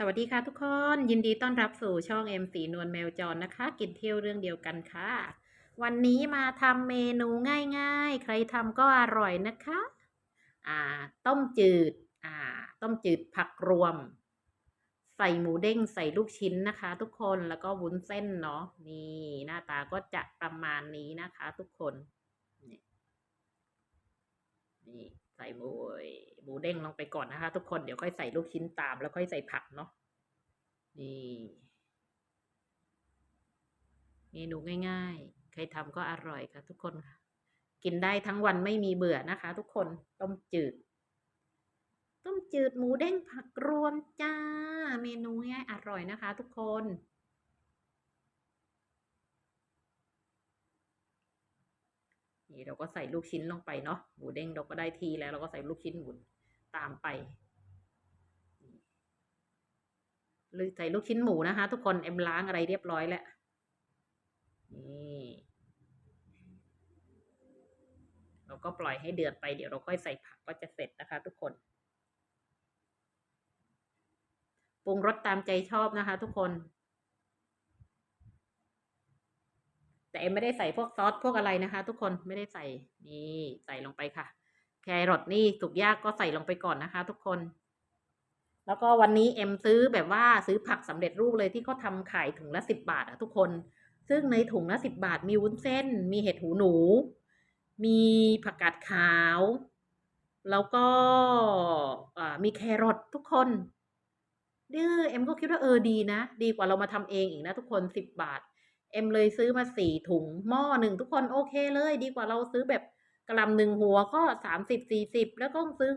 สวัสดีค่ะทุกคน ยินดีต้อนรับสู่ช่องเอ็มสีนวลแมวจรนะคะ กินเที่ยวเรื่องเดียวกันค่ะ วันนี้มาทำเมนูง่ายๆ ใครทำก็อร่อยนะคะอ่าต้มจืดอ่าต้มจืดผักรวม ใส่หมูเด้งใส่ลูกชิ้นนะคะ ทุกคนแล้วก็วุ้นเส้นเนาะนี่หน้าตาก็จะประมาณนี้นะคะ ทุกคนนี่นี่ ใส่หมูหมูเด้งลงไปก่อนนะคะ ทุกคนเดี๋ยวค่อยใส่ลูกชิ้นตามแล้วค่อยใส่ผักเนาะนี่เมนูง่ายๆ ใครทำก็อร่อยค่ะ ทุกคนค่ะ กินได้ทั้งวันไม่มีเบื่อนะคะ ทุกคนต้มจืด ต้มจืดหมูเด้งผักรวมจ้า เมนูง่ายอร่อยนะคะ ทุกคน นี่เราก็ใส่ลูกชิ้นลงไปเนาะหมูเด้งเราก็ได้ทีแล้วเราก็ใส่ลูกชิ้นหมูตามไปหรือใส่ลูกชิ้นหมูนะคะ ทุกคนเอ็มล้างอะไรเรียบร้อยแล้วนี่เราก็ปล่อยให้เดือดไปเดี๋ยวเราค่อยใส่ผักก็จะเสร็จนะคะ ทุกคนปรุงรสตามใจชอบนะคะ ทุกคน แต่เอ็มไม่ได้ใส่พวกซอสพวกอะไรนะคะ ทุกคนไม่ได้ใส่นี่ใส่ลงไปค่ะ แครอทนี่สุกยากก็ใส่ลงไปก่อนนะคะ ทุกคน แล้วก็วันนี้เอ็มซื้อแบบว่าซื้อผักสำเร็จรูปเลยที่เขาทำขายถุงละสิบบาทอะทุกคน ซึ่งในถุงละสิบบาทมีวุ้นเส้น มีเห็ดหูหนู มีผักกาดขาว แล้วก็มีแครอททุกคนดื้อเอ็มก็คิดว่าเออดีนะ ดีกว่าเรามาทำเองอีกนะทุกคนสิบบาท เอ็มเลยซื้อมาสี่ถุงหม้อหนึ่งทุกคนโอเคเลย ดีกว่าเราซื้อแบบกระลำหนึ่งหัวก็สามสิบสี่สิบแล้วก็ซื้อ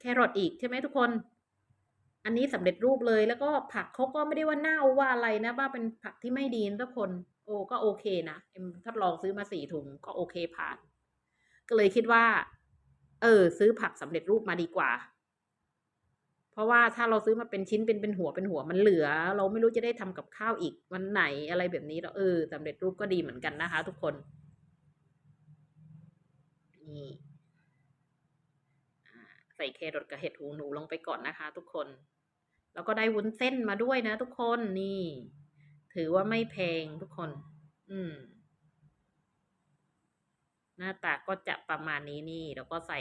แครอทอีกใช่ไหมทุกคน อันนี้สำเร็จรูปเลยแล้วก็ผักเขาก็ไม่ได้ว่าเน่าว่าอะไรนะว่าเป็นผักที่ไม่ดีทุกคน โอ้ก็โอเคนะเอ็มทดลองซื้อมาสี่ถุงก็โอเคผ่าน ก็เลยคิดว่า เออ ซื้อผักสำเร็จรูปมาดีกว่า ราะว่าถ้าเราซื้อมาเป็นชิ้นเป็นเป็นหัวเป็นหัวมันเหลือ เราไม่รู้จะได้ทำกับข้าวอีกวันไหนอะไรแบบนี้เราเออสำเร็จรูปก็ดีเหมือนกันนะคะ ทุกคนนี่ใส่แครอทกับเห็ดหูหนูลงไปก่อนนะคะ ทุกคน แล้วก็ได้วุ้นเส้นมาด้วยนะ ทุกคนนี่ ถือว่าไม่แพงทุกคน อืม หน้าตาก็จะประมาณนี้นี่ แล้วก็ใส่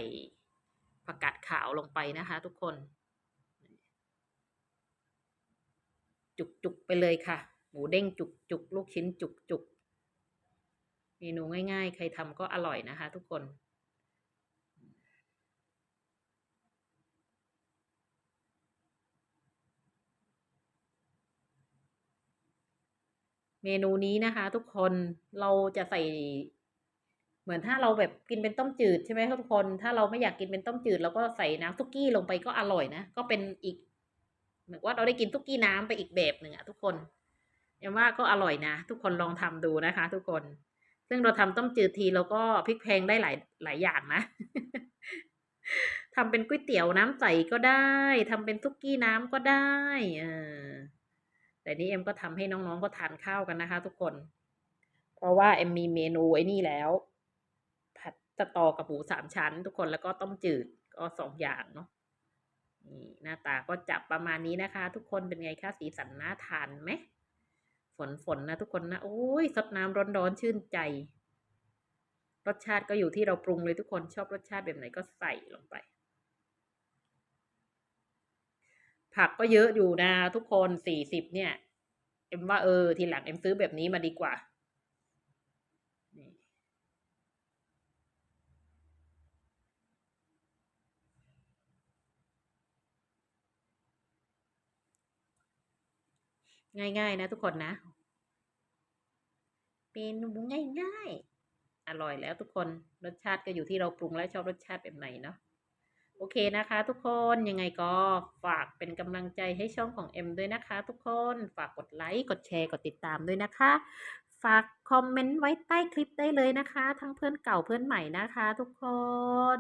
ผักกาดขาวลงไปนะคะ ทุกคน จุกๆไปเลยค่ะ หมูเด้งจุกๆลูกชิ้นจุกๆเมนูง่าย ๆ ใครทำก็อร่อยนะคะ ทุกคนเมนูนี้นะคะ ทุกคนเราจะใส่ เหมือนถ้าเราแบบกินเป็นต้มจืดใช่ไหมทุกคน ถ้าเราไม่อยากกินเป็นต้มจืดเราก็ใส่น้ำซุกี้ลงไปก็อร่อยนะ ก็เป็นอีก เหมือนว่าเราได้กินซุกี้น้ำไปอีกแบบหนึ่งอะทุกคนยังว่าก็อร่อยนะ ทุกคนลองทำดูนะคะ ทุกคน ซึ่งเราทำต้มจืดทีเราก็พลิกแพงได้หลายหลายอย่างนะทำเป็นก๋วยเตี๋ยวน้ำใสก็ได้ทำเป็นซุกี้น้ำก็ได้เออแต่นี้เอ็มก็ทำให้น้องๆก็ทานข้าวกันนะคะ ทุกคน เพราะว่าเอ็มมีเมนูไอ้นี่แล้ว ผัดสตอกับหมูสามชั้น ทุกคนแล้วก็ต้มจืดก็สองอย่างเนาะ นี่หน้าตาก็จับประมาณนี้นะคะ ทุกคนเป็นไงคะสีสันน่าทานไหมฝนฝนนะทุกคนนะโอ้ยสดน้ำร้อนๆชื่นใจ รสชาติก็อยู่ที่เราปรุงเลยทุกคนชอบรสชาติแบบไหนก็ใส่ลงไป ผักก็เยอะอยู่นะทุกคนสี่สิบเนี่ย เอ็มว่าเออทีหลังเอ็มซื้อแบบนี้มาดีกว่า ง่ายๆนะทุกคนนะเมนูง่ายๆ อร่อยแล้วทุกคน รสชาติก็อยู่ที่เราปรุงและชอบรสชาติแบบไหนเนาะ โอเคนะคะ ทุกคน ยังไงก็ฝากเป็นกำลังใจให้ช่องของเอ็มด้วยนะคะ ทุกคน ฝากกดไลค์ กดแชร์ กดติดตามด้วยนะคะ ฝากคอมเมนต์ไว้ใต้คลิปได้เลยนะคะ ทั้งเพื่อนเก่าเพื่อนใหม่นะคะ ทุกคน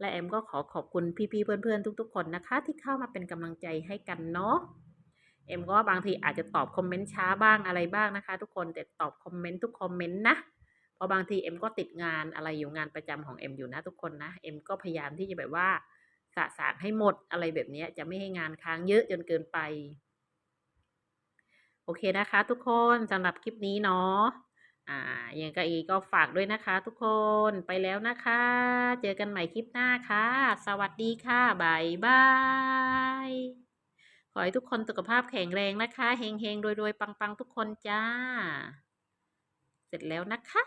และเอ็มก็ขอขอบคุณพี่ๆเพื่อนๆทุก ๆ คนนะคะ ที่เข้ามาเป็นกำลังใจให้กันเนาะ เอ็มก็บางทีอาจจะตอบคอมเมนต์ช้าบ้างอะไรบ้างนะคะ ทุกคนแต่ตอบคอมเมนต์ทุกคอมเมนต์นะเพราะบางทีเอ็มก็ติดงานอะไรอยู่งานประจำของเอ็มอยู่นะทุกคนนะเอ็มก็พยายามที่จะแบบว่าสะสางให้หมดอะไรแบบนี้จะไม่ให้งานค้างเยอะจนเกินไป โอเคนะคะ ทุกคนสำหรับคลิปนี้เนาะอ่าอยังก็อีก็ฝากด้วยนะคะ ทุกคนไปแล้วนะคะ เจอกันใหม่คลิปหน้าค่ะ สวัสดีค่ะบายบาย ขอให้ทุกคนสุขภาพแข็งแรงนะคะเฮงเฮงรวยรวยปังปังทุกคนจ้า เสร็จแล้วนะคะ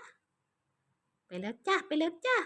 ไปแล้วจ้า ไปแล้วจ้า